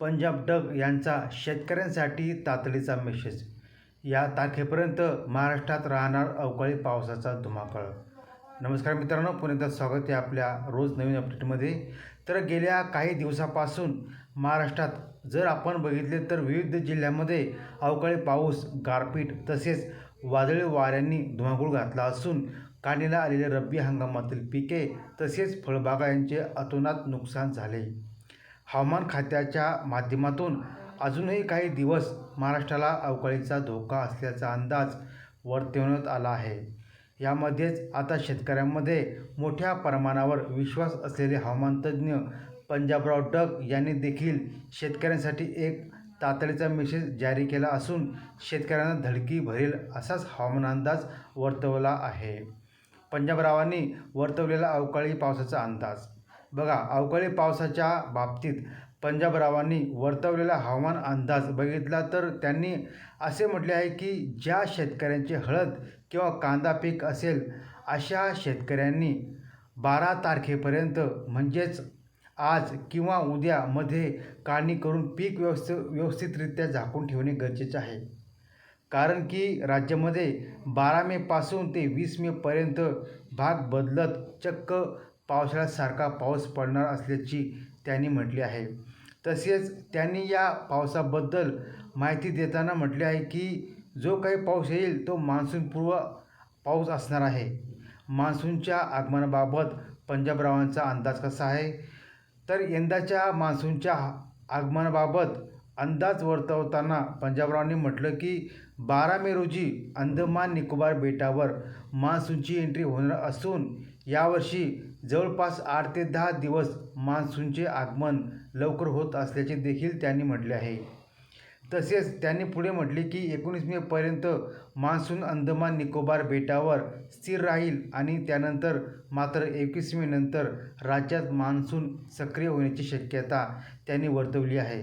पंजाब डग यांचा शेतकऱ्यांसाठी तातडीचा मेसेज या तारखेपर्यंत महाराष्ट्रात राहणार अवकाळी पावसाचा धुमाकळ. नमस्कार मित्रांनो पुन्हा स्वागत आहे आपल्या रोज नवीन अपडेटमध्ये तर गेल्या काही दिवसापासून महाराष्ट्रात जर आपण बघितले तर विविध जिल्ह्यांमध्ये अवकाळी पाऊस गारपीट तसेच वादळी वाऱ्यांनी धुमाकूळ घातला असून काढणीला आलेले रब्बी हंगामातील पिके तसेच फळबागा यांचे अतोनात नुकसान झाले. हवामान खात्याच्या माध्यमातून अजूनही काही दिवस महाराष्ट्राला अवकाळीचा धोका असल्याचा अंदाज वर्तवण्यात आला आहे. यामध्येच आता शेतकऱ्यांमध्ये मोठ्या प्रमाणावर विश्वास असलेले हवामानतज्ज्ञ पंजाबराव डग यांनी देखील शेतकऱ्यांसाठी एक तातडीचा मेसेज जारी केला असून शेतकऱ्यांना धडकी भरेल असाच हवामान अंदाज वर्तवला आहे. पंजाबरावांनी वर्तवलेला अवकाळी पावसाचा अंदाज बघा अवकाळी पावसाच्या बाबतीत पंजाबरावांनी वर्तवलेला हवामान अंदाज बघितला तर त्यांनी असे म्हटले आहे की ज्या शेतकऱ्यांचे हळद किंवा कांदा पीक असेल अशा शेतकऱ्यांनी बारा तारखेपर्यंत म्हणजेच आज किंवा उद्यामध्ये काढणी करून पीक व्यवस्थ व्यवस्थितरित्या झाकून ठेवणे गरजेचे आहे. कारण की राज्यामध्ये बारा मेपासून ते वीस मेपर्यंत भाग बदलत चक्क पावसाळ्यासारखा पाऊस पडणार असल्याची त्यांनी म्हटली आहे. तसेच त्यांनी या पावसाबद्दल माहिती देताना म्हटले आहे की जो काही पाऊस येईल तो मान्सूनपूर्व पाऊस असणार आहे. मान्सूनच्या आगमनाबाबत पंजाबरावांचा अंदाज कसा आहे? तर यंदाच्या मान्सूनच्या आगमनाबाबत अंदाज वर्तवताना पंजाबरावांनी म्हटलं की बारा मे रोजी अंदमान निकोबार बेटावर मान्सूनची एंट्री होणार असून यावर्षी जवळपास आठ ते दहा दिवस मान्सूनचे आगमन लवकर होत असल्याचे देखील त्यांनी म्हटले आहे. तसेच त्यांनी पुढे म्हटले की एकोणीस मेपर्यंत मान्सून अंदमान निकोबार बेटावर स्थिर राहील आणि त्यानंतर मात्र एकवीस मे नंतर राज्यात मान्सून सक्रिय होण्याची शक्यता त्यांनी वर्तवली आहे.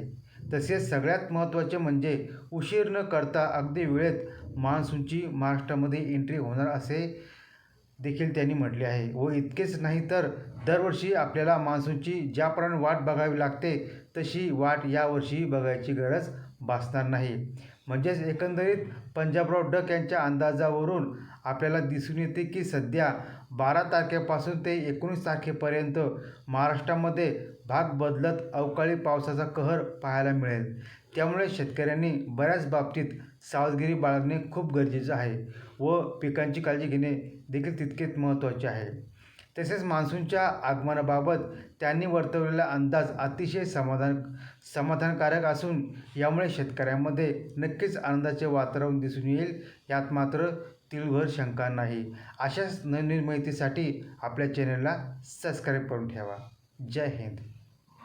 तसेच सगळ्यात महत्त्वाचे म्हणजे उशीर न करता अगदी वेळेत मान्सूनची महाराष्ट्रामध्ये एंट्री होणार असे देखील त्यांनी म्हटले आहे. व इतकेच नाही तर दरवर्षी आपल्याला मान्सूनची ज्याप्रमाणे वाट बघावी लागते तशी वाट यावर्षी बघायची गरज भासणार नाही. म्हणजेच एकंदरीत पंजाबराव डक यांच्या अंदाजावरून आपल्याला दिसून येते की सध्या बारा तारखेपासून ते एकोणीस तारखेपर्यंत महाराष्ट्रामध्ये भाग बदलत अवकाळी पावसाचा कहर पाहायला मिळेल. त्यामुळे शेतकऱ्यांनी बऱ्याच बाबतीत सावधगिरी बाळगणे खूप गरजेचं आहे व पिकांची काळजी घेणे देखील तितकेच महत्त्वाचे आहे. तसेच मान्सूनच्या आगमनाबाबत त्यांनी वर्तवलेला अंदाज अतिशय समाधान समाधानकारक असून यामुळे शेतकऱ्यांमध्ये नक्कीच आनंदाचे वातावरण दिसून येईल यात मात्र तिळभर शंका नाही. अशाच नवीन माहितीसाठी आपल्या चॅनलला सबस्क्राईब करून ठेवा. जय हिंद.